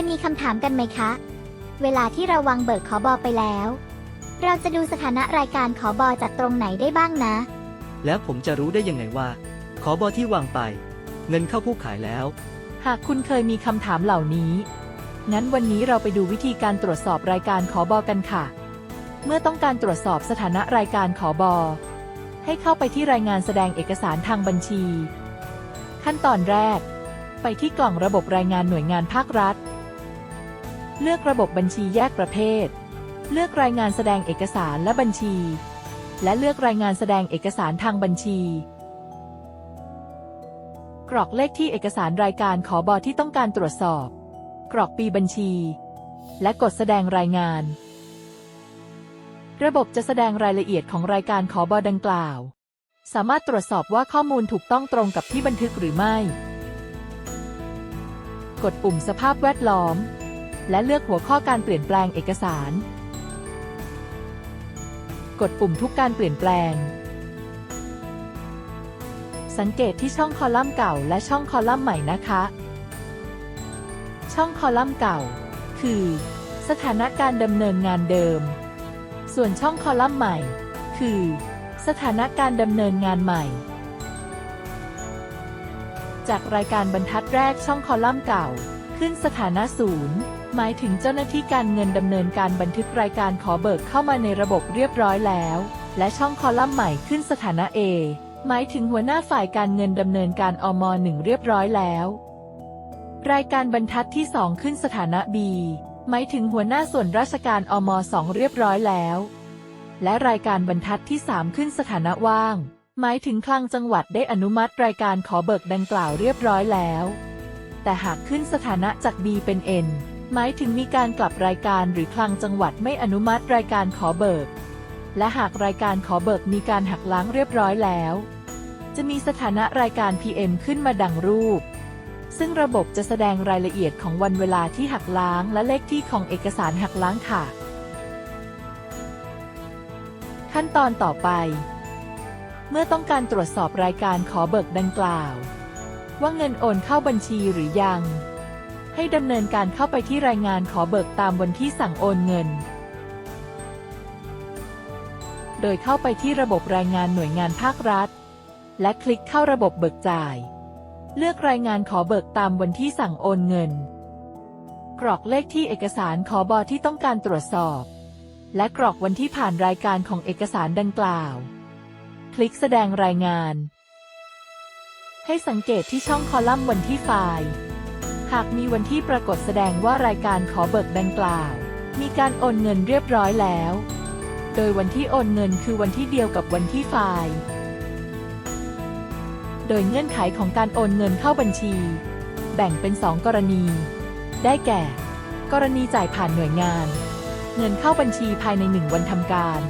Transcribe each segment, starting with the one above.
ยมีคำถามกันไหมคะ เวลาที่เราวางเบิกขอบอไปแล้ว เราจะดูสถานะรายการขอบอจากตรงไหนได้บ้างนะ แล้วผมจะรู้ได้ยังไงว่า ขอบอที่วางไป เงินเข้าผู้ขายแล้ว หากคุณเคยมีคำถามเหล่านี้ งั้นวันนี้เราไปดูวิธีการตรวจสอบรายการขอบอกันค่ะ เมื่อต้องการตรวจสอบสถานะรายการขอบอ ให้เข้าไปที่รายงานแสดงเอกสารทางบัญชี ขั้นตอนแรก ไปที่กล่องระบบรายงานหน่วยงานภาครัฐ เลือกระบบบัญชีแยกประเภท เลือกรายงานแสดงเอกสารและบัญชี และเลือกรายงานแสดงเอกสารทางบัญชี กรอกเลขที่เอกสารรายการขอบอที่ต้องการตรวจสอบ กรอกปีบัญชี และกดแสดงรายงาน ระบบจะแสดงรายละเอียดของรายการขอบอดังกล่าว สามารถตรวจสอบว่าข้อมูลถูกต้องตรงกับที่บันทึกหรือไม่ กดปุ่มสภาพแวดล้อม และเลือกหัวข้อการเปลี่ยนแปลงเอกสาร กดปุ่มทุกการเปลี่ยนแปลง สังเกตที่ช่องคอลัมน์เก่าและช่องคอลัมน์ใหม่นะคะ ช่องคอลัมน์เก่า คือ สถานะการดำเนินงานเดิม ส่วนช่องคอลัมน์ใหม่ คือ สถานะการดำเนินงานใหม่จากรายการบรรทัดแรกช่องคอลัมน์เก่า ขึ้นสถานะศูนย์ หมายถึงเจ้าหน้าที่การเงินดำเนินการบันทึกรายการขอเบิกเข้ามาในระบบเรียบร้อยแล้ว และช่องคอลัมน์ใหม่ขึ้นสถานะ A หมายถึงหัวหน้าฝ่ายการเงินดำเนินการอมหนึ่งเรียบร้อยแล้ว รายการบรรทัดที่ 2 ขึ้นสถานะ B หมายถึงหัวหน้าส่วนราชการอมสองเรียบร้อยแล้ว และรายการบรรทัดที่ 3 ขึ้นสถานะว่าง หมายถึงคลังจังหวัดได้อนุมัติรายการขอเบิกดังกล่าวเรียบร้อยแล้ว แต่หากขึ้นสถานะจาก B เป็น N หมายถึงมีการกลับรายการหรือคลังจังหวัดไม่อนุมัติรายการขอเบิก และหากรายการขอเบิกมีการหักล้างเรียบร้อยแล้ว จะมีสถานะรายการ PM ขึ้นมาดังรูป ซึ่งระบบจะแสดงรายละเอียดของวันเวลาที่หักล้างและเลขที่ของเอกสารหักล้างค่ะ ขั้นตอนต่อไป เมื่อต้องการตรวจสอบรายการขอเบิกดังกล่าว ว่าเงินโอนเข้าบัญชีหรือยัง ให้ดำเนินการเข้าไปที่รายงานขอเบิกตามวันที่สั่งโอนเงิน โดยเข้าไปที่ระบบรายงานหน่วยงานภาครัฐ และคลิกเข้าระบบเบิกจ่าย เลือกรายงานขอเบิกตามวันที่สั่งโอนเงิน กรอกเลขที่เอกสารขอบอที่ต้องการตรวจสอบ และกรอกวันที่ผ่านรายการของเอกสารดังกล่าว คลิกแสดงรายงาน ให้สังเกตที่ช่องคอลัมน์วันที่ไฟล์ หากมีวันที่ปรากฏแสดงว่ารายการขอเบิกดังกล่าว มีการโอนเงินเรียบร้อยแล้ว โดยวันที่โอนเงินคือวันที่เดียวกับวันที่ไฟล์ โดยเงื่อนไขของการโอนเงินเข้าบัญชี แบ่งเป็น 2 กรณี ได้แก่ กรณีจ่ายผ่านหน่วยงาน เงินเข้าบัญชีภายใน 1 วันทำการ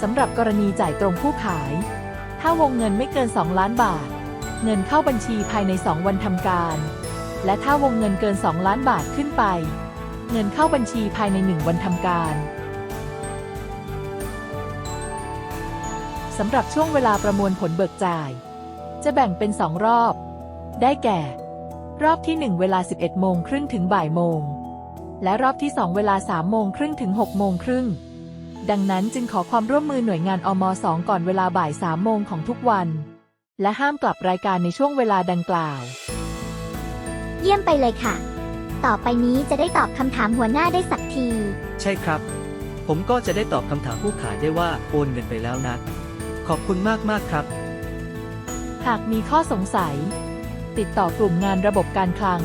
สำหรับกรณีจ่ายตรงผู้ขาย ถ้าวงเงินไม่เกิน 2 ล้านบาท เงินเข้าบัญชีภายใน 2 วันทำการ และถ้าวงเงินเกิน 2 ล้านบาทขึ้นไป เงินเข้าบัญชีภายใน 1 วันทำการสำหรับช่วงเวลาประมวลผลเบิกจ่าย จะแบ่งเป็น 2 รอบ ได้แก่ รอบที่ 1 เวลา 11 โมงครึ่งถึงบ่ายโมง และรอบที่ 2 เวลา 3 โมงครึ่งถึง 6 โมงครึ่ง ดังนั้นจึงขอความร่วมมือหน่วยงานอม2 ก่อนเวลาบ่าย 3 โมงของทุกวัน และห้ามกลับรายการในช่วงเวลาดังกล่าว เยี่ยมไปเลยค่ะ ต่อไปนี้จะได้ตอบคำถามหัวหน้าได้สักที ใช่ครับ ผมก็จะได้ตอบคำถามผู้ขายได้ว่าโอนเงินไปแล้วนะ ขอบคุณมากมากๆครับ หากมีข้อสงสัย ติดต่อกลุ่มงานระบบการคลัง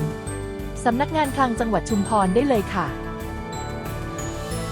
สำนักงานคลังจังหวัดชุมพรได้เลยค่ะ